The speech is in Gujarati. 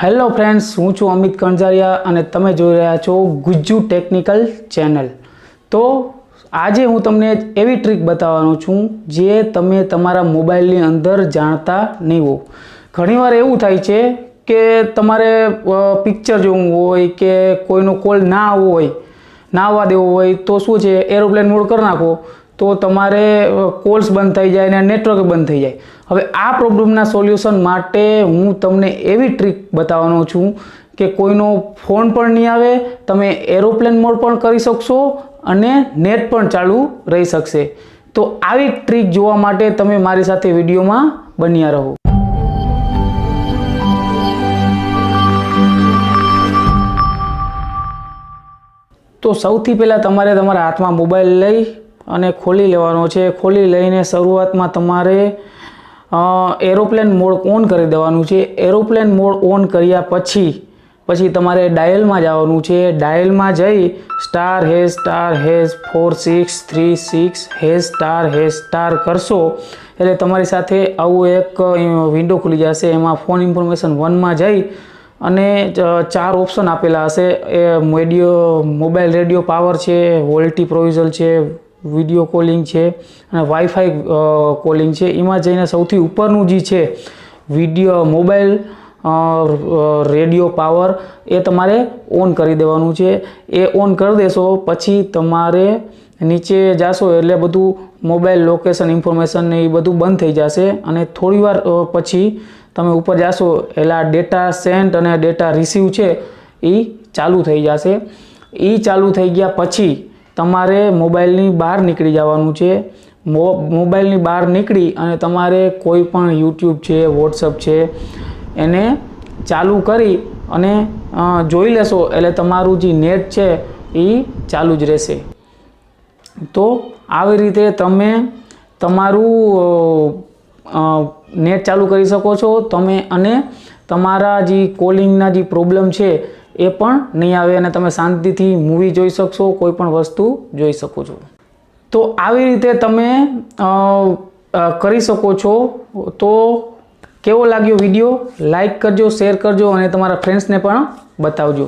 હેલો ફ્રેન્ડ્સ હું છું અમિત કણઝારિયા અને તમે જોઈ રહ્યા છો ગુજ્જુ ટેકનિકલ ચેનલ. તો આજે હું તમને એવી ટ્રીક બતાવવાનો છું જે તમે તમારા મોબાઈલની અંદર જાણતા નહીં હો ઘણીવાર એવું થાય છે કે તમારે પિક્ચર જોવું હોય કે કોઈનો કોલ ના આવવો હોય, ના આવવા દેવો હોય, તો શું છે, એરોપ્લેન મોડ કરી નાખો. તો તમારે કોલ્સ બંધ થઈ જાય અને નેટવર્ક બંધ થઈ જાય. હવે આ પ્રોબ્લેમના સોલ્યુશન માટે હું તમને એવી ટ્રીક બતાવવાનો છું કે કોઈનો ફોન પણ નહીં આવે, તમે એરોપ્લેન મોડ પણ કરી શકશો અને નેટ પણ ચાલુ રહી શકશે. તો આવી ટ્રીક જોવા માટે તમે મારી સાથે વિડીયોમાં બન્યા રહો. તો સૌથી પહેલાં તમારે તમારા હાથમાં મોબાઈલ લઈ અને ખોલી લેવાનો છે. ખોલી લઈને શરૂઆતમાં તમારે એરોપ્લેન મોડ ઓન કરી દેવાનું છે. એરોપ્લેન મોડ ઓન કર્યા પછી પછી તમારે ડાયલમાં જવાનું છે. ડાયલમાં જઈ star hash star hash four six three six hash star hash star કરશો. એટલે તમારી સાથે આવું એક વિન્ડો ખુલી જશે. એમાં ફોન ઇન્ફોર્મેશન વનમાં જઈ અને ચાર ઓપ્શન આપેલા હશે. એ રેડિયો મોબાઈલ રેડિયો પાવર છે વોલ્ટી પ્રોવિઝલ છે વીડિયો કોલિંગ છે અને વાઈફાઈ કોલિંગ છે. એમાં જઈને સૌથી ઉપરનું જે છે, વીડિયો, મોબાઈલ રેડિયો, પાવર, એ તમારે ઓન કરી દેવાનું છે. એ ઓન કરી દેશો, પછી તમારે નીચે જાશો એટલે બધું મોબાઈલ, લોકેશન, ઇન્ફોર્મેશન ને એ બધું બંધ થઈ જશે. અને થોડીવાર પછી તમે ઉપર જાશો એટલે ડેટા સેન્ટ અને ડેટા રિસીવ છે એ ચાલુ થઈ જશે. એ ચાલુ થઈ ગયા પછી તમારે મોબાઈલની બહાર નીકળી જવાનું છે. મો, મોબાઈલની બહાર નીકળી અને તમારે કોઈ પણ યુટ્યુબ છે, વોટ્સઅપ છે, એને ચાલુ કરી અને જોઈ લેશો. એટલે તમારું જે નેટ છે એ ચાલુ જ રહેશે. તો આવી રીતે તમે તમારું નેટ ચાલુ કરી શકો છો. તમે અને તમારા જે કોલિંગના જે પ્રોબ્લેમ છે એ પણ નહીં આવે અને તમે શાંતિથી મૂવી જોઈ શકશો, કોઈ પણ વસ્તુ જોઈ શકો છો. તો આવી રીતે તમે કરી શકો છો. તો કેવો લાગ્યો વીડિયો લાઈક કરજો શેર કરજો અને તમારા ફ્રેન્ડ્સને પણ બતાવજો.